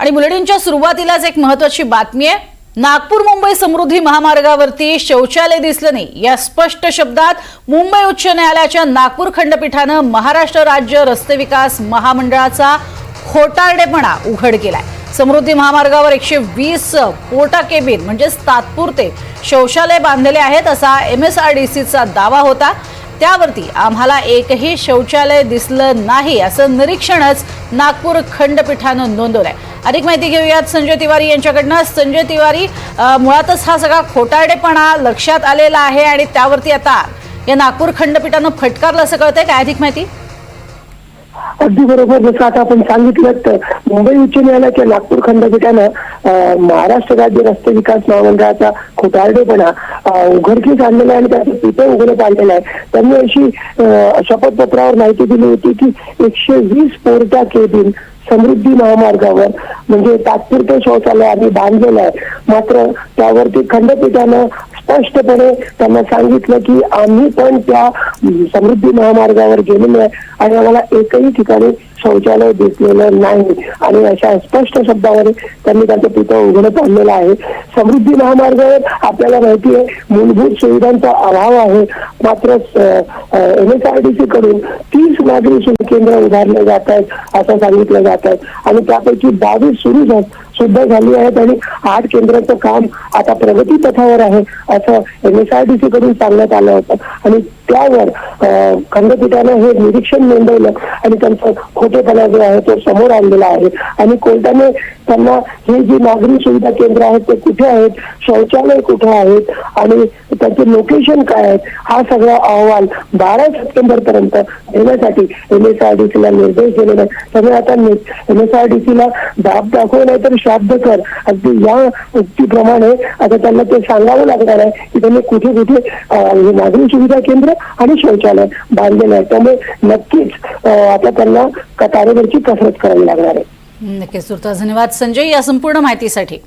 आणि बुलेटिनच्या सुरुवातीलाच एक महत्वाची बातमी आहे. नागपूर मुंबई समृद्धी महामार्गावरती शौचालय दिसलं नाही. या स्पष्ट शब्दात मुंबई उच्च न्यायालयाच्या नागपूर खंडपीठानं महाराष्ट्र राज्य रस्ते विकास महामंडळाचा खोटारडेपणा उघड केलाय. समृद्धी महामार्गावर एकशे वीस पोटा केबिन म्हणजेच तात्पुरते शौचालय बांधलेले आहेत असा एम एस आर डी सीचा दावा होता. त्यावरती आम्हाला एकही शौचालय दिसलं नाही असं निरीक्षणच नागपूर खंडपीठानं नोंदवलंय. अधिक माहिती घेऊयात संजय तिवारी यांच्याकडनं. संजय तिवारी मुळातच हा सगळा खोटारडेपणा लक्षात आलेला आहे आणि त्यावरती आता या नागपूर खंडपीठानं फटकारलं असं कळतंय. काय अधिक माहिती? अगदी बरोबर. जसं आता आपण सांगितलं तर मुंबई उच्च न्यायालयाच्या नागपूर खंडपीठानं महाराष्ट्र राज्य रस्ते विकास महामंडळाचा खोटारडेपणा उघडकीस आणलेला आहे आणि त्याचं पितं उघडं पाडलेलं आहे. त्यांनी अशी शपथपत्रावर माहिती दिली होती की एकशे वीस पोरटा केबिन समृद्धी महामार्गावर म्हणजे तात्पुरते शौचालय आम्ही बांधलेलं आहे. मात्र त्यावरती खंडपीठानं स्पष्टपणे त्यांना सांगितलं की आम्ही पण त्या समृद्धी महामार्गावर गेलेलो आहे आणि आम्हाला एकही ठिकाणी शौचालय दिसलेलं नाही. आणि अशा स्पष्ट शब्दामध्ये त्यांनी त्यांचं पितं उघडत आणलेलं आहे. समृद्धी महामार्गावर आपल्याला माहिती आहे मूलभूत सुविधांचा अभाव आहे. मात्र M S R D C कडून तीस नागरी केंद्र उभारले जात आहेत असं सांगितलं जात आहे. आणि त्यापैकी बावीस सुरू सुद्धा झाली आहेत आणि आठ केंद्राचं काम आता प्रगती पथावर आहे असं M S R D C कडून सांगण्यात आलं होतं. आणि त्यावर खंडपीठानं हे निरीक्षण नोंदवलं आणि त्यांचं खोटेपणा जो आहे तो समोर आणलेला आहे. आणि कोर्टाने त्यांना हे जी नागरी सुविधा केंद्र आहेत ते कुठे आहेत शौचालय कुठे आहेत आणि त्याचे लोकेशन काय आहेत हा सगळा अहवाल बारा सप्टेंबर पर्यंत देण्यासाठी एम एस आर डी निर्देश दिलेला आहे त्यामुळे आता एम एस आर डी दाब दाखव नाही तर श्राद्ध कर. अगदी या उक्तीप्रमाणे आता त्यांना ते सांगावं लागणार आहे की त्यांनी कुठे कुठे हे नागरी सुविधा केंद्र आणि शौचालय बांधलेलं आहे त्यामुळे नक्कीच आता त्यांना कतारेवरची तारेवरची कसरत करावी लागणार आहे. नक्कीच धन्यवाद संजय या संपूर्ण माहितीसाठी.